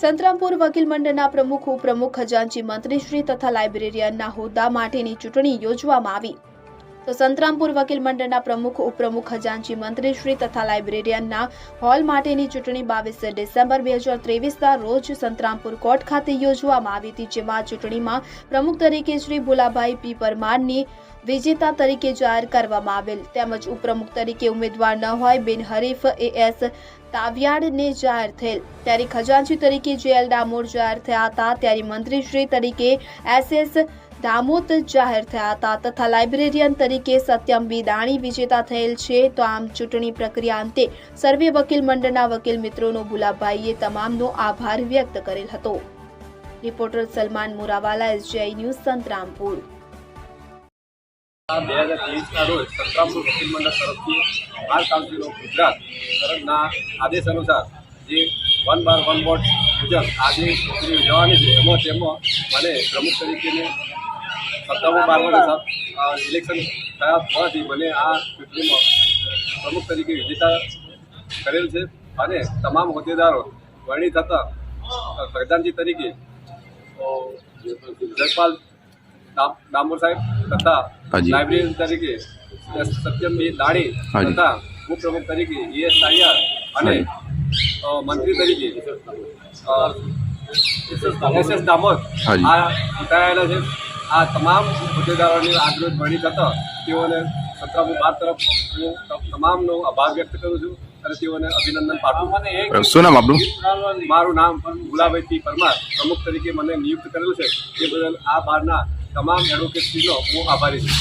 સંતરામપુર વકીલ મંડળના પ્રમુખ ઉપપ્રમુખ ખજાનચી મંત્રીશ્રી તથા લાઇબ્રેરિયનના હોદ્દા માટેની ચૂંટણી યોજવામાં આવી. તો સંતરામપુર વકીલ મંડળના પ્રમુખ, ઉપપ્રમુખ, ખજાનચી મંત્રીશ્રી તથા લાઇબ્રેરિયનના હોલ માટેની ચૂંટણી બાવીસ ડિસેમ્બર બે હજાર ત્રેવીસના રોજ સંતરામપુર કોર્ટ ખાતે યોજવામાં આવી હતી, જેમાં ચૂંટણીમાં પ્રમુખ તરીકે શ્રી ભુલાભાઈ પી પરમારની વિજેતા તરીકે જાહેર કરવામાં આવેલ. તેમજ ઉપપ્રમુખ તરીકે ઉમેદવાર ન હોય બિનહરીફ એએસ તાવિયાડને જાહેર થયેલ. ત્યારે ખજાનચી તરીકે જેએલ ડામોર જાહેર થયા હતા, ત્યારે મંત્રીશ્રી તરીકે એસએસ દામોત જાહેર થયા હતા તથા લાઇબ્રેરિયન તરીકે સત્યમ બી દાણી વિજેતા થયેલ છે. તો આમ ચૂંટણી પ્રક્રિયા અંતે સર્વે વકીલ મંડળના વકીલ મિત્રોનો ભુલાભાઈએ તમામનો આભાર વ્યક્ત કરેલ હતો. Reporter Salman Murawala, SGI news Santrampur. બે હજાર ત્રેવીસના રોજ સંતરામપુર વકીલ મંડળ તરફથી બાર કાઉન્સિલ ઓફ ગુજરાત તરફના આદેશ અનુસાર જે વન બાર વન વોટ મુજબ આજે ચૂંટણી યોજવાની છે, એમાં તેમાં મને પ્રમુખ તરીકેની સત્તાવન બારમાં ઇલેક્શન થયા હોવાથી મને આ ચૂંટણીમાં પ્રમુખ તરીકે વિજેતા કરેલ છે અને તમામ હોદ્દેદારો વરણી થતાં પ્રધાનજી તરીકે જયપાલ ડામોર સાહેબ તથા લાઇબ્રેરી તરીકે સત્યમભાઈ દાણી. તથા ઉપપ્રમુખ તરીકે યસ સાહિયાર અને મંત્રી તરીકે એસ એસ દામોદ. આ ચૂંટાયેલા છે. આ તમામ હોદ્દેદારોની આજરોજ મળી થતાં તેઓને સત્રામુ બાર તરફ હું તમામનો આભાર વ્યક્ત કરું છું અને તેઓને અભિનંદન પાઠવું મને શું નામ આપણું મારું નામ ગુલાભાઈ પી પરમાર. પ્રમુખ તરીકે મને નિયુક્ત કરેલું છે. તે બદલ આ બારના તમામ એડવોકેટશ્રીનો હું આભારી છું.